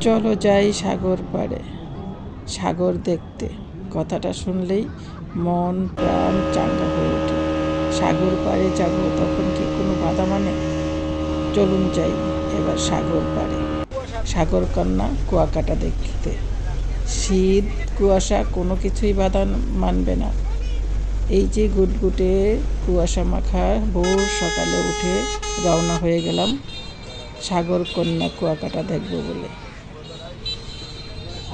চলো যাই সাগর পাড়ে। সাগর দেখতে। কথাটা শুনলেই মন প্রাণ চাঙ্গা হয়ে ওঠে। সাগর পাড়ে যাব তখন কি কোনো বাধা মানে? চলুন যাই এবার সাগর পাড়ে। সাগর কন্যা কুয়াকাটা দেখতে। শীত, কুয়াশা কোনো কিছুই বাধা মানবে না। এই যে গুটগুটে কুয়াশা মাখা, ভোর সকালে উঠে রওনা হয়ে গেলাম সাগর কন্যা কুয়াকাটা দেখব বলে।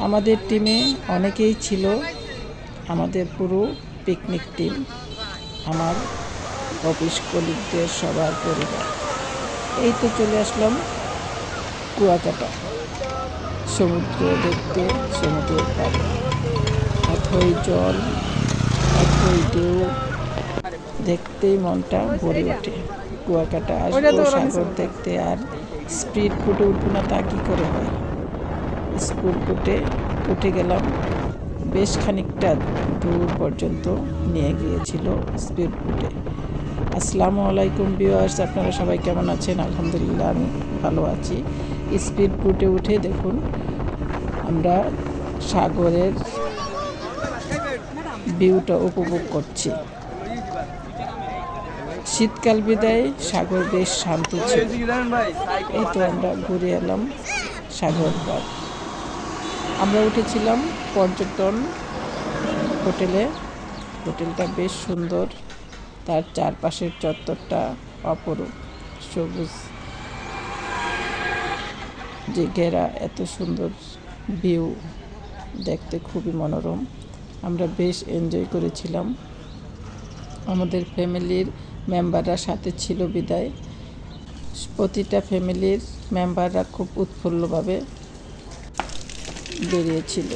আমাদের টিমে অনেকেই ছিল আমাদের পুরো পিকনিক টিম আমার অফিস কলিগদের সবার পরিবার। এই তো চলে আসলাম কুয়াকাটা সমুদ্র দেখতে সমুদ্রের পাড়ে। অথই জল অথই ঢেউ দেখতেই মনটা ভরে ওঠে। কুয়াকাটা আসব সাগর দেখতে আর স্পিড ফুটে উঠবো না তা কী করে হয়? স্কুল ফুটে উঠে গেলাম। বেশ খানিকটা দূর পর্যন্ত নিয়ে গিয়েছিল স্পিড ফুটে আসসালামু আলাইকুম ভিউয়ার্স, আপনারা সবাই কেমন আছেন? আলহামদুলিল্লাহ, আমি ভালো আছি। স্পিড ফুটে উঠে দেখুন, আমরা সাগরের ভিউটা উপভোগ করছি। শীতকাল বিদায়, সাগর বেশ শান্ত ছিল। এই তো আমরা ঘুরে এলাম সাগর পার আমরা উঠেছিলাম পর্যটন হোটেলে। হোটেলটা বেশ সুন্দর। তার চারপাশের চত্বরটা অপরূপ, সবুজ। যে ঘেরা এত সুন্দর ভিউ দেখতে খুবই মনোরম। আমরা বেশ এনজয় করেছিলাম। আমাদের ফ্যামিলির মেম্বাররা সাথে ছিল বিদায়। প্রতিটা ফ্যামিলির মেম্বাররা খুব উৎফুল্লভাবে বেরিয়েছিল।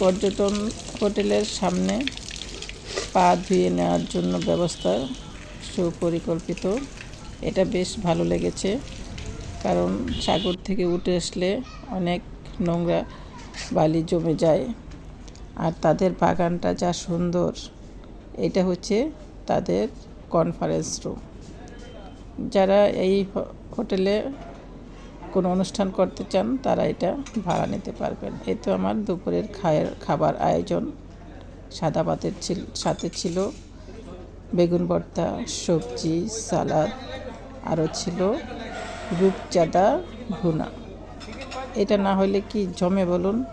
পর্যটন হোটেলের সামনে পা ধুয়ে নেওয়ার জন্য ব্যবস্থা সুপরিকল্পিত। এটা বেশ ভালো লেগেছে, কারণ সাগর থেকে উঠে আসলে অনেক নোংরা বালি জমে যায়। আর তাদের বাগানটা যা সুন্দর, এটা হচ্ছে তাদের কনফারেন্স রুম যারা এই হোটেলে কোনো অনুষ্ঠান করতে চান, তারা এটা ভাড়া নিতে পারবেন। এই তো আমার দুপুরের খায়ের খাবার আয়োজন। সাদা ভাতের ছিল, সাথে ছিল বেগুন ভর্তা, সবজি, সালাদ, আরও ছিল রূপচাঁদা ভুনা। এটা না হলে কি জমে বলুন?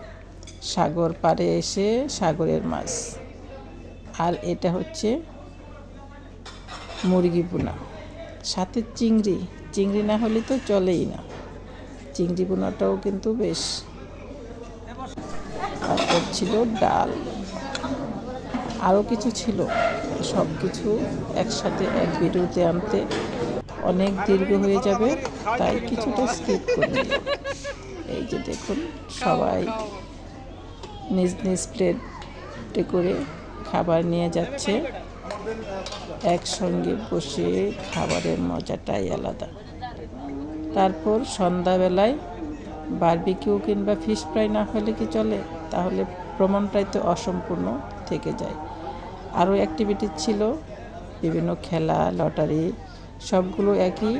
সাগর পাড়ে এসে সাগরের মাছ। আর এটা হচ্ছে মুরগি ভুনা। সাথে চিংড়ি চিংড়ি না হলে তো চলেই না। চিংড়ি ভুনাটাও কিন্তু বেশ। তারপর ছিল ডাল। আরও কিছু ছিল। সব কিছু একসাথে এক ভিডিওতে আনতে অনেক দীর্ঘ হয়ে যাবে, তাই কিছুটা স্কিপ করে। এই যে দেখুন, সবাই নিজ নিজ প্লেটে করে খাবার নিয়ে যাচ্ছে। একসঙ্গে বসে খাবারের মজাটাই আলাদা। তারপর সন্ধ্যাবেলায় বারবিকিউ কিংবা ফিশ ফ্রাই না হলে কি চলে? তাহলে ভ্রমণটাই তো অসম্পূর্ণ থেকে যায়। আরও অ্যাক্টিভিটি ছিল, বিভিন্ন খেলা, লটারি, সবগুলো একই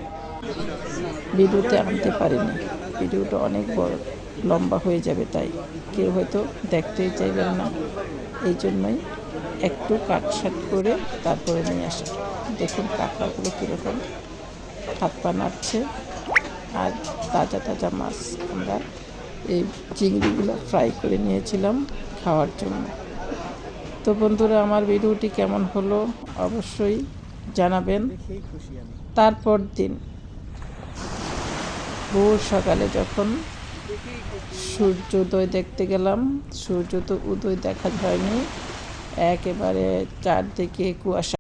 ভিডিওতে আনতে পারিনি। ভিডিওটা অনেক বড়, লম্বা হয়ে যাবে তাই। কেউ হয়তো দেখতেই চাইবেন না। এই জন্যই একটু কাটসাট করে তারপরে নিয়ে আসা। দেখুন, কাঁকড়াগুলো কীরকম। হাত পা নাড়ছে। আর তাজা তাজা মাছ আমরা এই চিংড়িগুলো ফ্রাই করে নিয়েছিলাম খাওয়ার জন্য। তো বন্ধুরা, আমার ভিডিওটি কেমন হলো অবশ্যই জানাবেন। তারপর দিন ভোর সকালে যখন সূর্যোদয় দেখতে গেলাম, সূর্য তো উদয় দেখা যায়নি। একেবারে চারদিকে কুয়াশা।